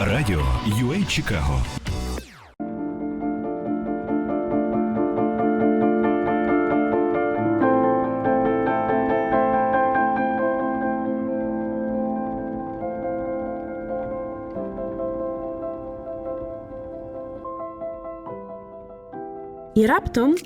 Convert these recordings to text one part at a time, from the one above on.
Радіо UA Чикаго І раптом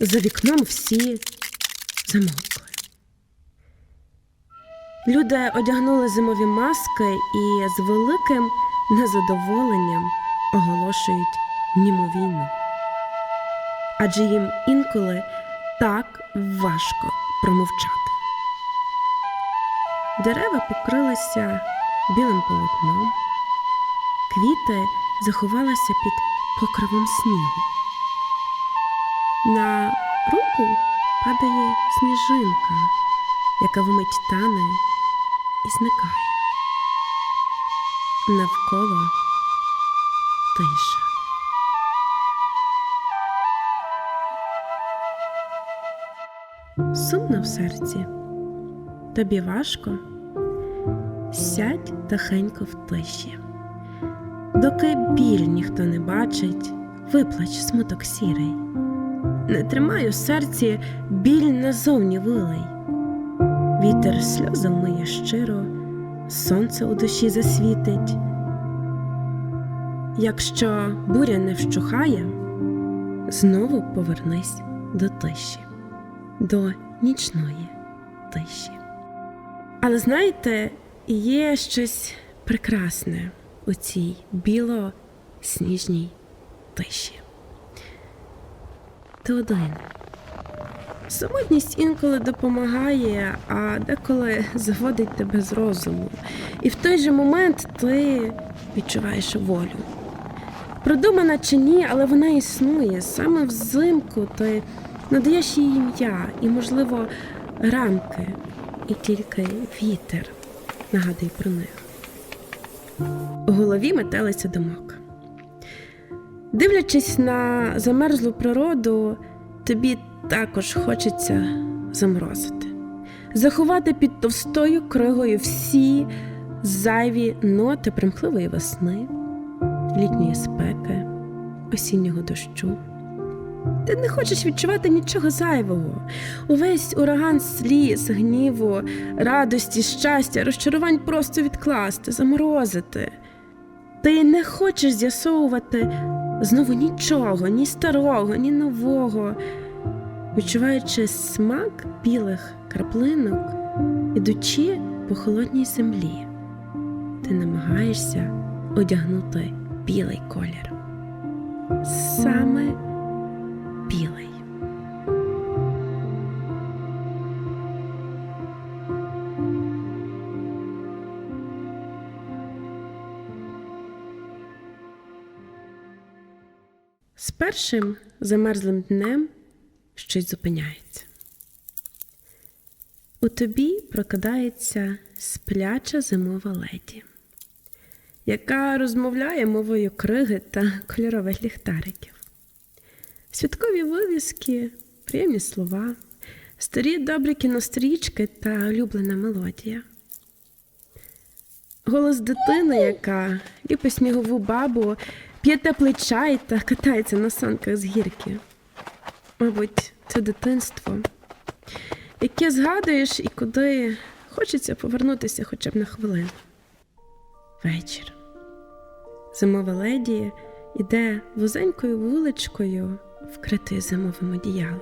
за вікном всі замовкли. Люди одягнули зимові маски і з великим незадоволенням оголошують німу війну. Адже їм інколи так важко промовчати. Дерева покрилися білим полотном, квіти заховалися під покровом снігу. На руку падає сніжинка, яка вмить тане і зникає. Навколо тиша. Сумно в серці. Тобі важко. Сядь тихенько в тиші. Доки біль ніхто не бачить, виплач смуток сірий. Не тримай у серці біль назовні вилий. Вітер сльози вмиє щиро, сонце у душі засвітить. Якщо буря не вщухає, знову повернись до тиші, до нічної тиші. Але знаєте, є щось прекрасне у цій біло-сніжній тиші ти один. Самотність інколи допомагає, а деколи заводить тебе з розуму. І в той же момент ти відчуваєш волю. Продумана чи ні, але вона існує. Саме взимку ти надаєш їй ім'я і, можливо, рамки, і тільки вітер нагадує про них. У голові метелиться думок. Дивлячись на замерзлу природу, тобі також хочеться заморозити, заховати під товстою кригою всі зайві ноти примхливої весни, літньої спеки, осіннього дощу. Ти не хочеш відчувати нічого зайвого. Увесь ураган сліз, гніву, радості, щастя, розчарувань просто відкласти, заморозити. Ти не хочеш з'ясовувати знову нічого, ні старого, ні нового, відчуваючи смак білих краплинок, ідучи по холодній землі, ти намагаєшся одягнути білий колір. Саме білий. З першим замерзлим днем щось зупиняється. У тобі прокидається спляча зимова леді, яка розмовляє мовою криги та кольорових ліхтариків. Святкові вивіски, приємні слова, старі добрі кінострічки та улюблена мелодія. Голос дитини, яка ліпить снігову бабу, п'є теплий чай та катається на санках з гірки. Мабуть, це дитинство, яке згадуєш і куди хочеться повернутися хоча б на хвилину. Вечір. Зимова леді іде вузенькою вуличкою, вкритою зимовим одіялом.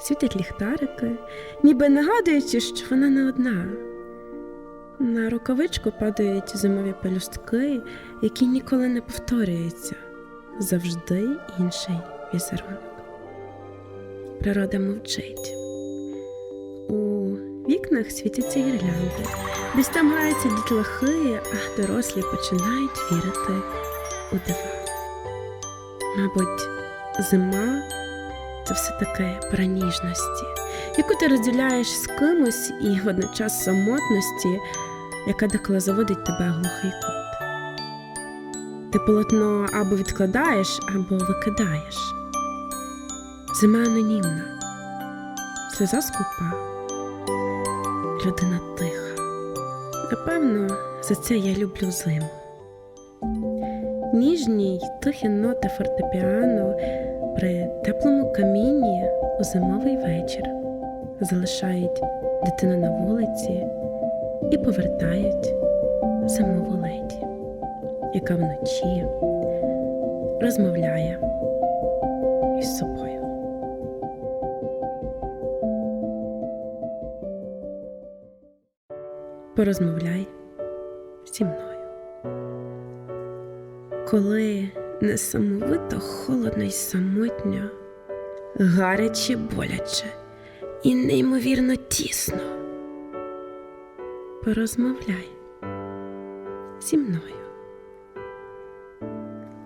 Світять ліхтарики, ніби нагадуючи, що вона не одна. На рукавичку падають зимові пелюстки, які ніколи не повторюються. Завжди інший візерунок. Природа мовчить. У вікнах світяться гірлянди. Десь там граються дітлахи, а дорослі починають вірити у дива. Мабуть, зима це все таки про ніжності, яку ти розділяєш з кимось і водночас самотності, яка деколи заводить тебе глухий кут. Ти полотно або відкладаєш, або викидаєш. Зима анонімна, сльоза скупа, людина тиха. Напевно, за це я люблю зиму. ніжні й тихі ноти фортепіано при теплому каміні у зимовий вечір залишають дитину на вулиці і повертають зимову леді, яка вночі розмовляє із собою. Порозмовляй зі мною. Коли несамовито холодно й самотньо, гаряче боляче і неймовірно тісно. Порозмовляй зі мною.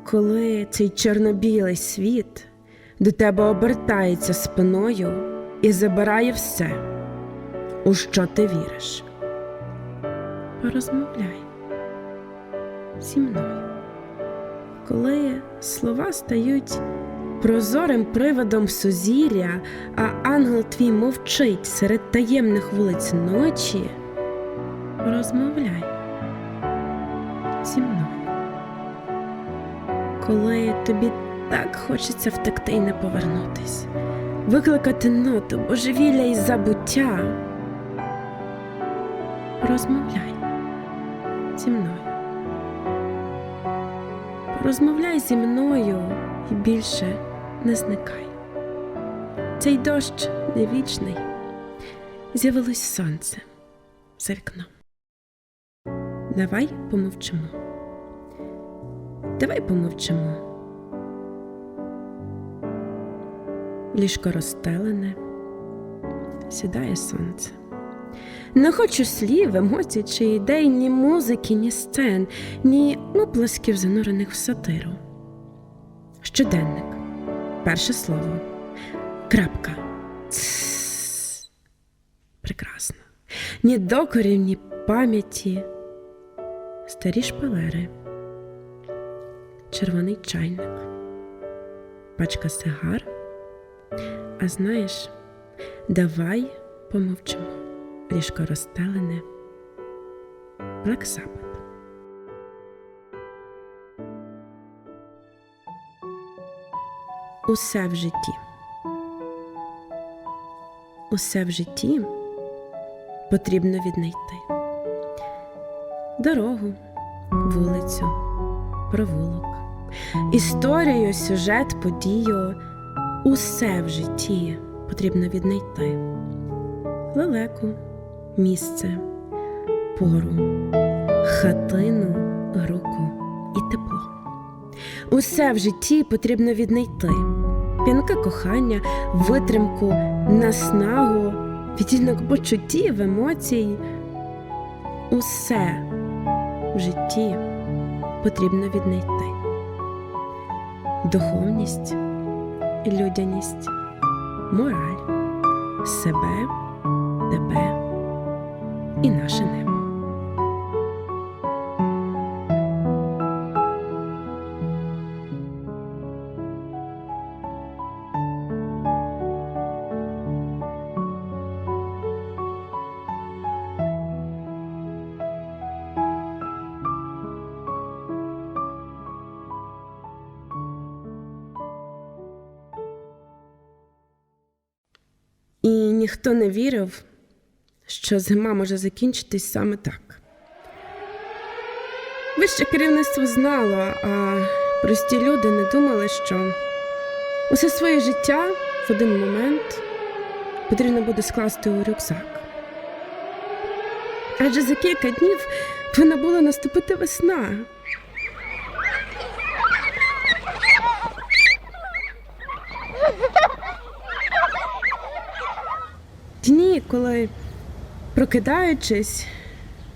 Коли цей чорно-білий світ до тебе обертається спиною і забирає все, у що ти віриш. Порозмовляй зі мною. Коли слова стають прозорим приводом сузір'я, а ангел твій мовчить серед таємних вулиць ночі, розмовляй зі мною. Коли тобі так хочеться втекти і не повернутись, викликати ноту божевілля і забуття, розмовляй зі мною. Розмовляй зі мною і більше не зникай. Цей дощ не вічний. З'явилось сонце за вікном. Давай помовчимо. Давай помовчимо. Ліжко розстелене, сідає сонце. Не хочу слів, емоцій чи ідей, ні музики, ні сцен, ні оплесків, занурених в сатиру. Щоденник. Перше слово. Крапка. Цс. Прекрасно. Ні докорів, ні пам'яті. Старі шпалери. Червоний чайник. Пачка сигар. А знаєш, давай помовчимо ліжко розстелене, Black Sabbath. Усе в житті. Усе в житті потрібно віднайти. Дорогу, вулицю, провулок, історію, сюжет, подію. Усе в житті потрібно віднайти лелеку, місце, пору, хатину, руку і тепло. Усе в житті потрібно віднайти п'янке кохання, витримку, наснагу, відтінок почуттів, емоцій. Усе в житті потрібно віднайти. Духовність, людяність, мораль, себе тебе і наше небо. І ніхто не вірив, що зима може закінчитись саме так. Вище керівництво знало, а прості люди не думали, що усе своє життя в один момент потрібно буде скласти у рюкзак. Адже за кілька днів повинна була наступити весна. Дні, коли прокидаючись,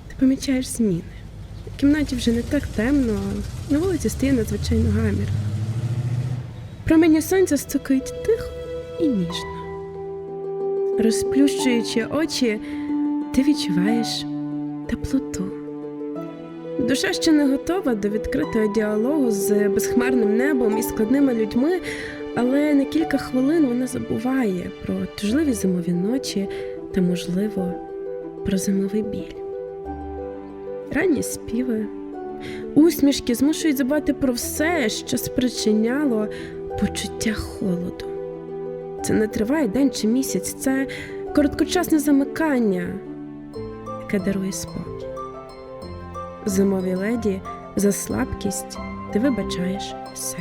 ти помічаєш зміни. В кімнаті вже не так темно, а на вулиці стає надзвичайно гамір. Промені сонця стукають тихо і ніжно. Розплющуючи очі, ти відчуваєш теплоту. Душа ще не готова до відкритого діалогу з безхмарним небом і складними людьми, але на кілька хвилин вона забуває про тужливі зимові ночі та, можливо, про зимовий біль. Ранні співи, Усмішки змушують забувати про все, що спричиняло почуття холоду. Це не триває день чи місяць, це короткочасне замикання, яке дарує спокій. Зимовій леді за слабкість ти вибачаєш все.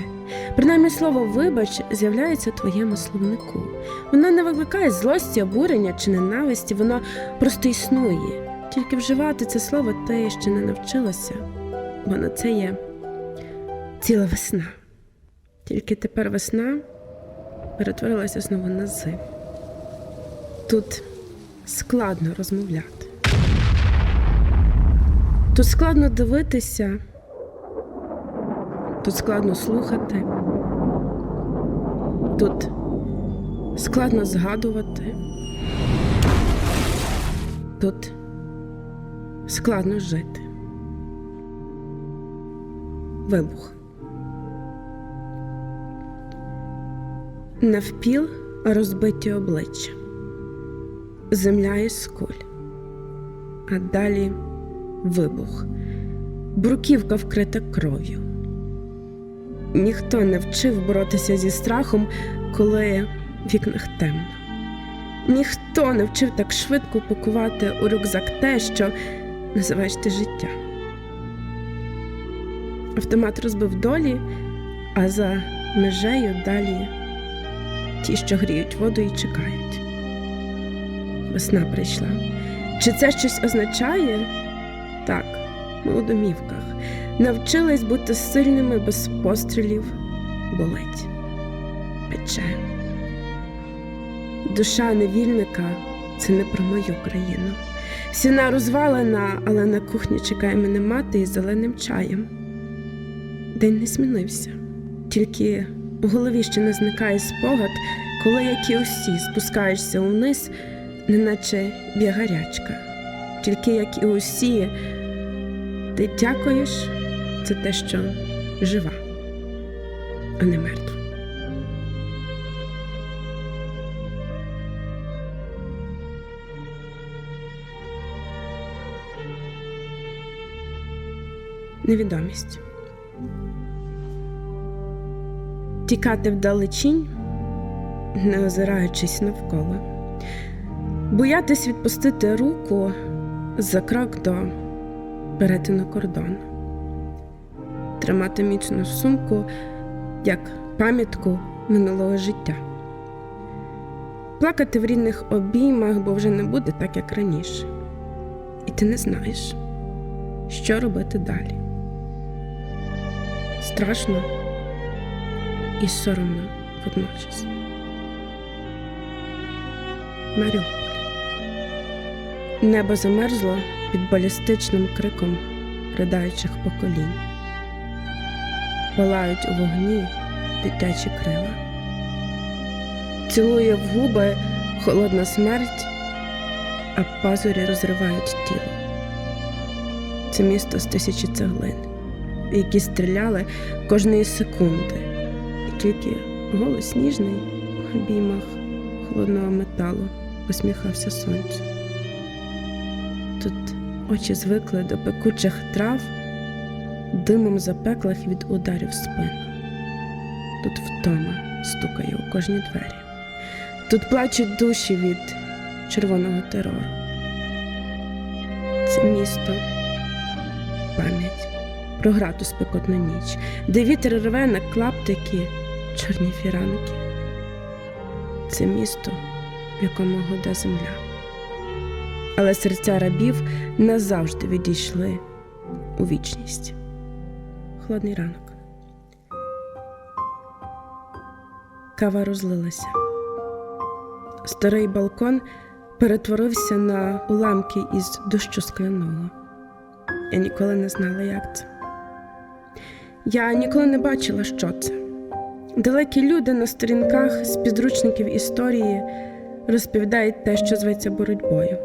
Принаймні слово вибач з'являється у твоєму словнику. Воно не викликає злості, обурення чи ненависті, воно просто існує. Тільки вживати це слово ти ще не навчилася, бо на це є ціла весна. Тільки тепер весна перетворилася знову на зиму. Тут складно розмовляти. Тут складно дивитися, тут складно слухати, тут складно згадувати, тут складно жити. Вибух. Навпіл розбиті обличчя, земля із куль, а далі вибух, бруківка вкрита кров'ю. Ніхто не вчив боротися зі страхом, коли в вікнах темно. Ніхто не вчив так швидко пакувати у рюкзак те, що називаєш ти життя. Автомат розбив долі, а за межею далі ті, що гріють воду і чекають. Весна прийшла. Чи це щось означає? Так, домівках. Навчились бути сильними без пострілів, болить, пече. Душа невільника це не про мою країну. Сіна розвалена, але на кухні чекає мене мати із зеленим чаєм. День не змінився, тільки у голові ще не зникає спогад, коли, як і усі, спускаєшся униз, неначе бігарячка. Тільки як і усі, ти дякуєш за те, що жива, а не мертва. Невідомість. Тікати вдалечінь, не озираючись навколо, боятись відпустити руку за крок до перетину кордону, тримати міцну сумку як пам'ятку минулого життя, плакати в рідних обіймах, бо вже не буде так, як раніше, і ти не знаєш, що робити далі. Страшно і соромно водночас. Маріуполь. Небо замерзло під балістичним криком ридаючих поколінь. Палають у вогні дитячі крила. Цілує в губи холодна смерть, а пазурі розривають тіло. Це місто з тисячі цеглин, які стріляли кожної секунди, і тільки голос ніжний в обіймах холодного металу посміхався сонцю. Тут очі звикли до пекучих трав, димом запеклих від ударів спину. Тут втома стукає у кожні двері. Тут плачуть душі від червоного терору. Це місто пам'ять про грату спекотну ніч, де вітер рве на клаптики чорні фіранки. Це місто, в якому гуде земля. Але серця рабів назавжди відійшли у вічність. Холодний ранок. Кава розлилася. Старий балкон перетворився на уламки із дощу скляного. Я ніколи не знала, як це. Я ніколи не бачила, що це. Далекі люди на сторінках з підручників історії розповідають те, що зветься боротьбою.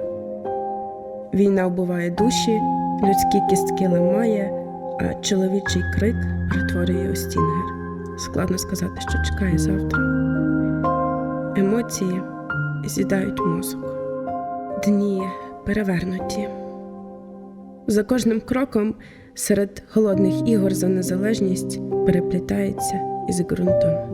Війна вбиває душі, людські кістки ламає, а чоловічий крик перетворює у стінгер. Складно сказати, що чекає завтра. Емоції з'їдають мозок. Дні перевернуті. За кожним кроком серед голодних ігор за незалежність переплітається із ґрунтом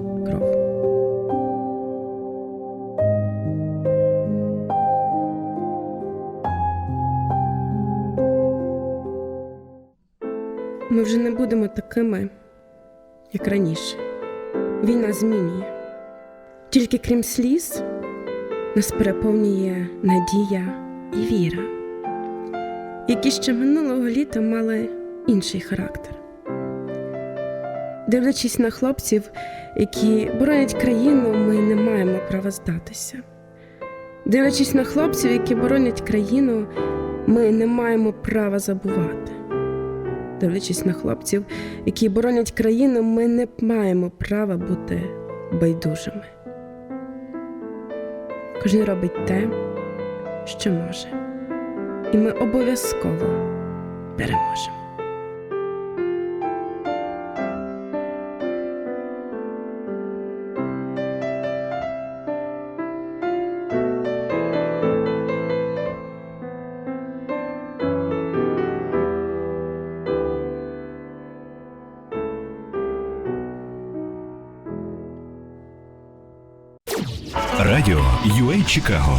вже не будемо такими, як раніше. Війна змінює. Тільки крім сліз, нас переповнює надія і віра, які ще минулого літа мали інший характер. Дивлячись на хлопців, які боронять країну, ми не маємо права здатися. Дивлячись на хлопців, які боронять країну, ми не маємо права забувати. Дивлячись на хлопців, які боронять країну, ми не маємо права бути байдужими. Кожен робить те, що може, і ми обов'язково переможемо. Чикаго